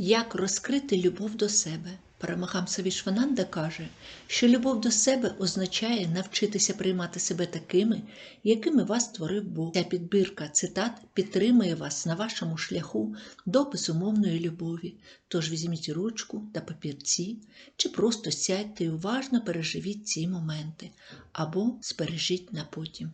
Як розкрити любов до себе? Парамахамса Вішвананда каже, що любов до себе означає навчитися приймати себе такими, якими вас створив Бог. Ця підбірка цитат підтримує вас на вашому шляху до безумовної любові. Тож візьміть ручку та папірці, чи просто сядьте і уважно переживіть ці моменти, або збережіть на потім.